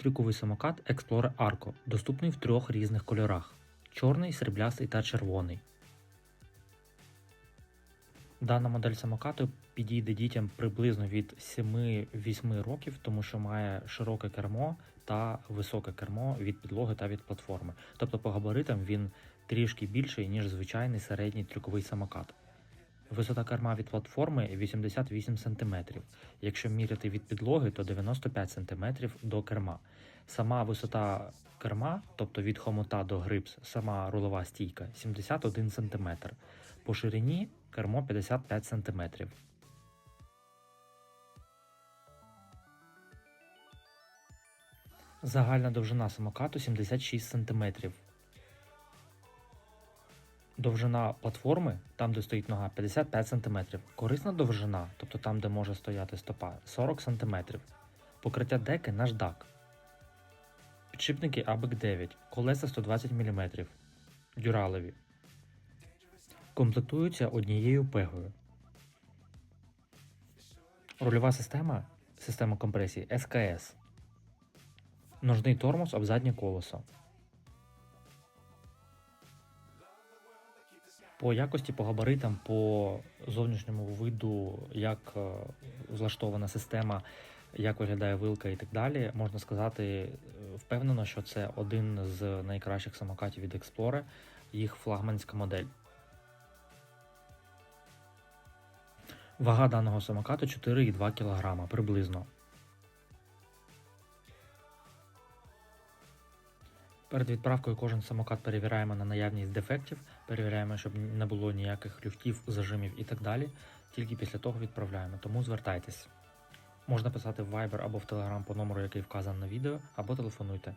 Трюковий самокат Explorer Arco доступний в трьох різних кольорах: чорний, сріблястий та червоний. Дана модель самокату підійде дітям приблизно від 7-8 років, тому що має широке кермо та високе кермо від підлоги та від платформи. Тобто по габаритам він трішки більший, ніж звичайний середній трюковий самокат. Висота керма від платформи 88 см. Якщо міряти від підлоги, то 95 см до керма. Сама висота керма, тобто від хомута до грипс, сама рулова стійка 71 см. По ширині кермо 55 см. Загальна довжина самокату 76 см. Довжина платформи, там де стоїть нога, 55 см. Корисна довжина, тобто там, де може стояти стопа, 40 см. Покриття деки наждак. Підшипники ABEC 9, колеса 120 мм. Дюралеві. Комплектуються однією пегою. Рульова система система компресії СКС. Ножний тормоз об заднє колесо. По якості, по габаритам, по зовнішньому виду, як е, влаштована система, як виглядає вилка і так далі, можна сказати е, впевнено, що це один з найкращих самокатів від Explorer, їх флагманська модель. Вага даного самокату 4,2 кг приблизно. Перед відправкою кожен самокат перевіряємо на наявність дефектів, перевіряємо, щоб не було ніяких люфтів, зажимів і так далі. Тільки після того відправляємо, тому звертайтесь. Можна писати в Viber або в Telegram по номеру, який вказаний на відео, або телефонуйте.